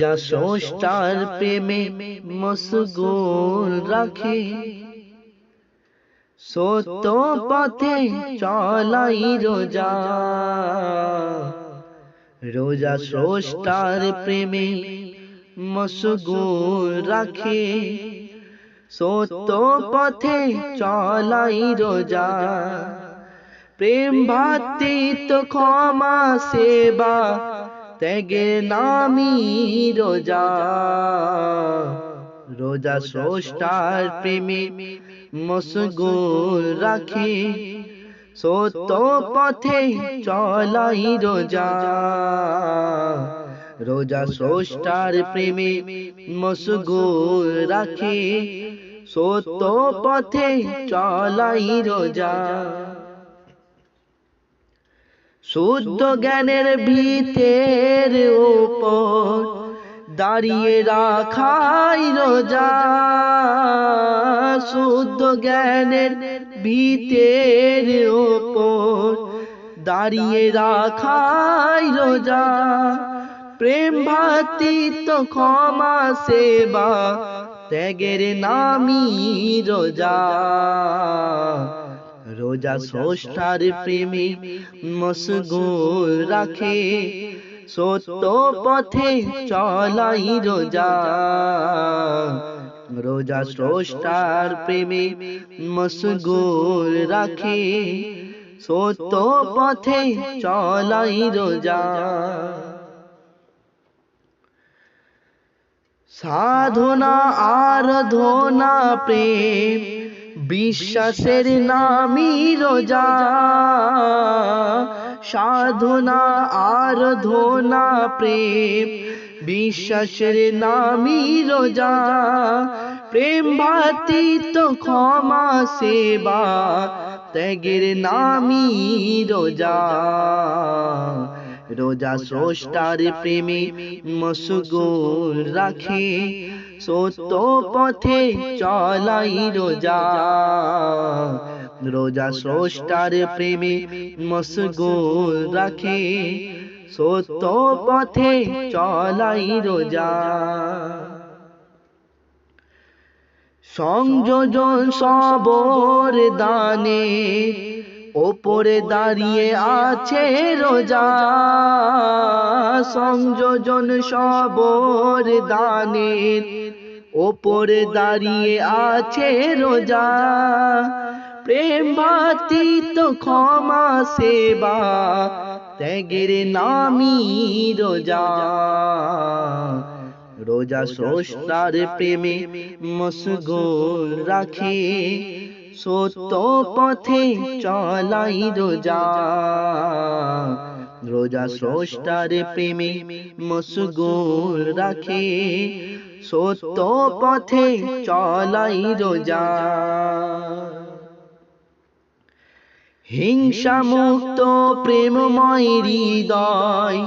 রোজা স্রষ্টার প্রেমে মশগুল রাখে। সত্য পথে চলাই রোজা। রোজা স্রষ্টার প্রেমে মশগুল রাখে। সত্য পথে চলাই রোজা। প্রেম ভাতি তো ক্ষমা সেবা। ত্যাগে নামি রোজা। রোজা স্রষ্টার প্রেমে মশগুল রাখে। সত্য পথে চলাই রোজা। রোজা স্রষ্টার প্রেমে মশগুল রাখে। সত্য পথে চলাই রোজা। শুদ্ধ জ্ঞানের ভিতের উপর দাঁড়িয়ে রাখাই রোজা। শুদ্ধ জ্ঞানের ভিতের উপর দাঁড়িয়ে রাখাই রোজা। প্রেম ভাতি তো ক্ষমা সেবা ত্যাগের নামি রোজা। রোজা স্রষ্টার প্রেমে মশগুল রাখে সত্য পথে চলাই রোজা রোজা স্রষ্টার প্রেমে মশগুল রাখে সত্য পথে চলাই রোজা সাধনা আর ধোনা প্রেম বিশ্বাসের নামি রোজা। সাধনা আর ধোনা প্রেম, বিশ্বাসের নামি রোজা। প্রেম ভাতি তো ক্ষমা, সেবা ত্যাগের নামি রোজা। রোজা স্রষ্টার প্রেমে মশগুল রাখে সত্য পথে চলাই রোজা। রোজা স্রষ্টার প্রেমে মশগুল রাখে। সত্য পথে চলাই রোজা। সংযোজন সবর দানে, ওপরে দাঁড়িয়ে আছে রোজা। সংযোজন সবর দানের ওপরে দাঁড়িয়ে আছে রোজা। প্রেম ভাতি তো ক্ষমা, সেবা, ত্যাগের নামি রোজা। রোজা স্রষ্টার প্রেমে মশগুল রাখে, সত্য পথে চলাই রোজা। রোজা স্রষ্টার প্রেমে মশগুল রাখে। সত্য পথে চলাই রোজা। হিংসা মুক্ত প্রেমময় হৃদয়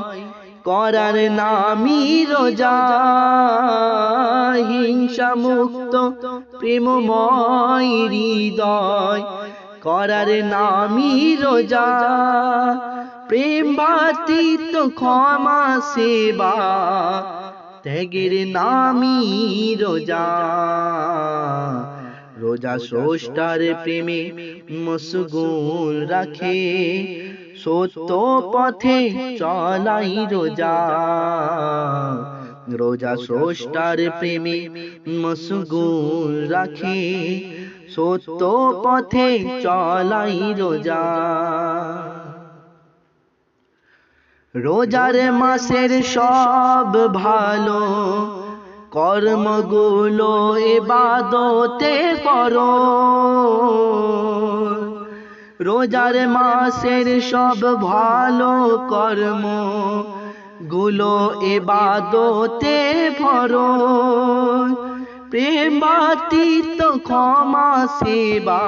করার নামি রোজা। হিংসা মুক্ত প্রেমময় হৃদয় করার নামি রোজা। প্রেম বাতিত ক্ষমা সেবা, ত্যাগের নামি রোজা। রোজা স্রষ্টার প্রেমে মশগুল রাখে, সত্য পথে চলাই রোজা। রোজা স্রষ্টার প্রেমে মশগুল রাখে, সত্য পথে চলাই রোজা। রোজার মাসের সব ভালো। কর্মগুলো এবাদতে করো রোজার মাসের সব ভালো কর্মগুলো এবাদতে ভরো প্রেম বাতিত ক্ষমা সেবা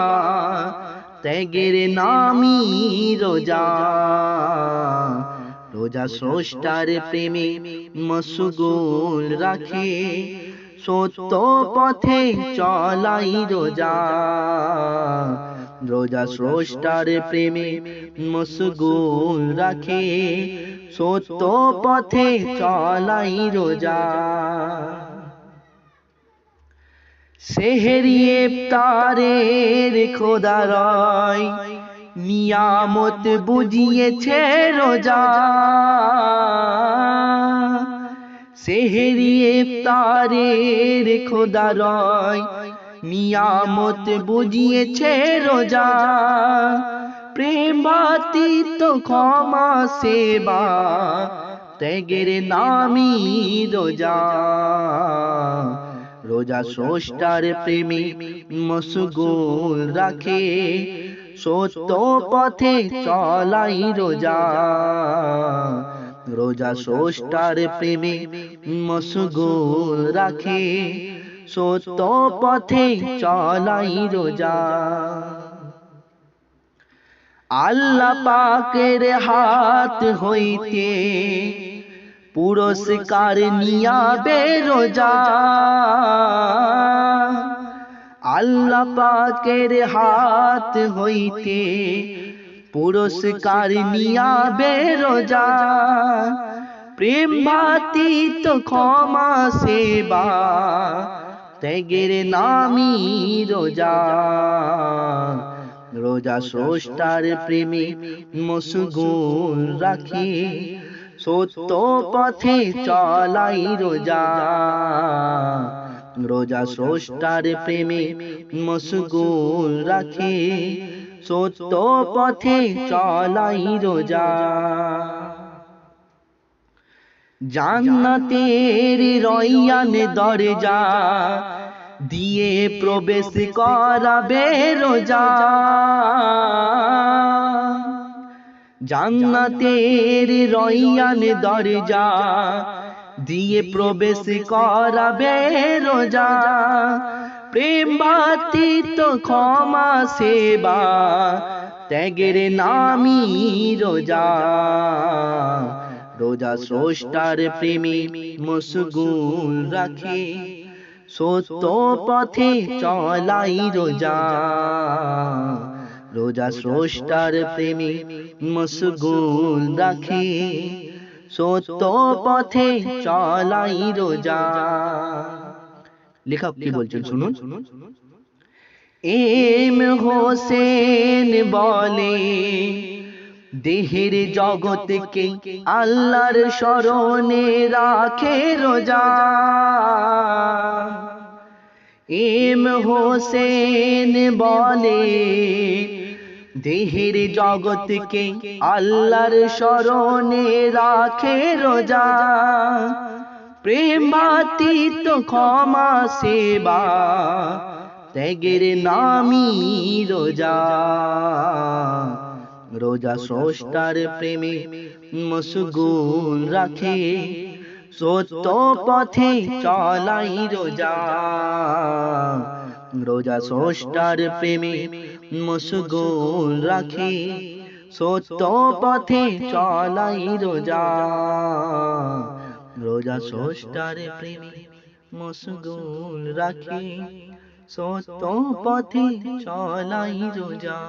ত্যাগের নামি রোজা। রোজা স্রষ্টার প্রেমে মশগুল রাখে সত্য পথে চলাই রোজা রোজা স্রষ্টার প্রেমে মশগুল রাখে সত্য পথে চলাই রোজা সেহেরিয়ে তারের খোদারয় নিয়ামত বুঝিয়েছে রোজা। সেহেরিয়ে তারের খোদারয় নিয়ামত বুঝিয়েছে রোজা। প্রেমাতীত ক্ষমা সেবা ত্যাগের নামি রোজা। রোজা স্রষ্টার প্রেমে মশগুল রাখে, সত্য পথে চলাই রোজা। রোজা স্রষ্টার প্রেমে মশগুল রাখে, সত্য পথে চলাই রোজা। আল্লাহ পাকের হাত হইতে পুরস্কার নিয়া বেরোজা। আল্লাহ পাকের হাত হইতে পুরস্কার নিয়া বেরোজা। প্রেম বাতিত ক্ষমা সেবা। ত্যাগের নামি রোজা। রোজা স্রষ্টার প্রেমে মশগুল রাখি। সত্য পথে চলাই রোজা। রোজা স্রষ্টার প্রেমে মশগুল রাখে। সত্য পথে চলাই রোজা। জান্নাতের রয়ান দরজা দিয়ে প্রবেশ করাবে রোজা। জান্নাতের রয়ান দরজা দিয়ে প্রবেশ করাবে রোজা। প্রেম বাতিত ক্ষমা, সেবা, ত্যাগের নামি রোজা। রোজা স্রষ্টার প্রেমে মশগুল রাখে, সত্য পথে চলাই রোজা। রোজা স্রষ্টার প্রেমে মশগুল রাখে। সত্য পথে চলাই রোজা। লেখক কি বলছেন শুনুন? এম হোসেন বলে দেহের জগৎকে আল্লাহর স্মরণে রাখে রোজা। এম হোসেন বলে দেহের জগৎকে আল্লাহর স্মরণে রাখে রোজা। প্রেম বাতিত ক্ষমা সেবা। ত্যাগের নামি রোজা। রোজা স্রষ্টার প্রেমে মশগুল রাখে। সত্য পথে চলাই রোজা। রোজা। স্রষ্টার প্রেমে মশগুল রাখি সত্য পথে চলাই রোজা। রোজা স্রষ্টার প্রেমী মশগুল রাখি সত্য পথে চলাই রোজা।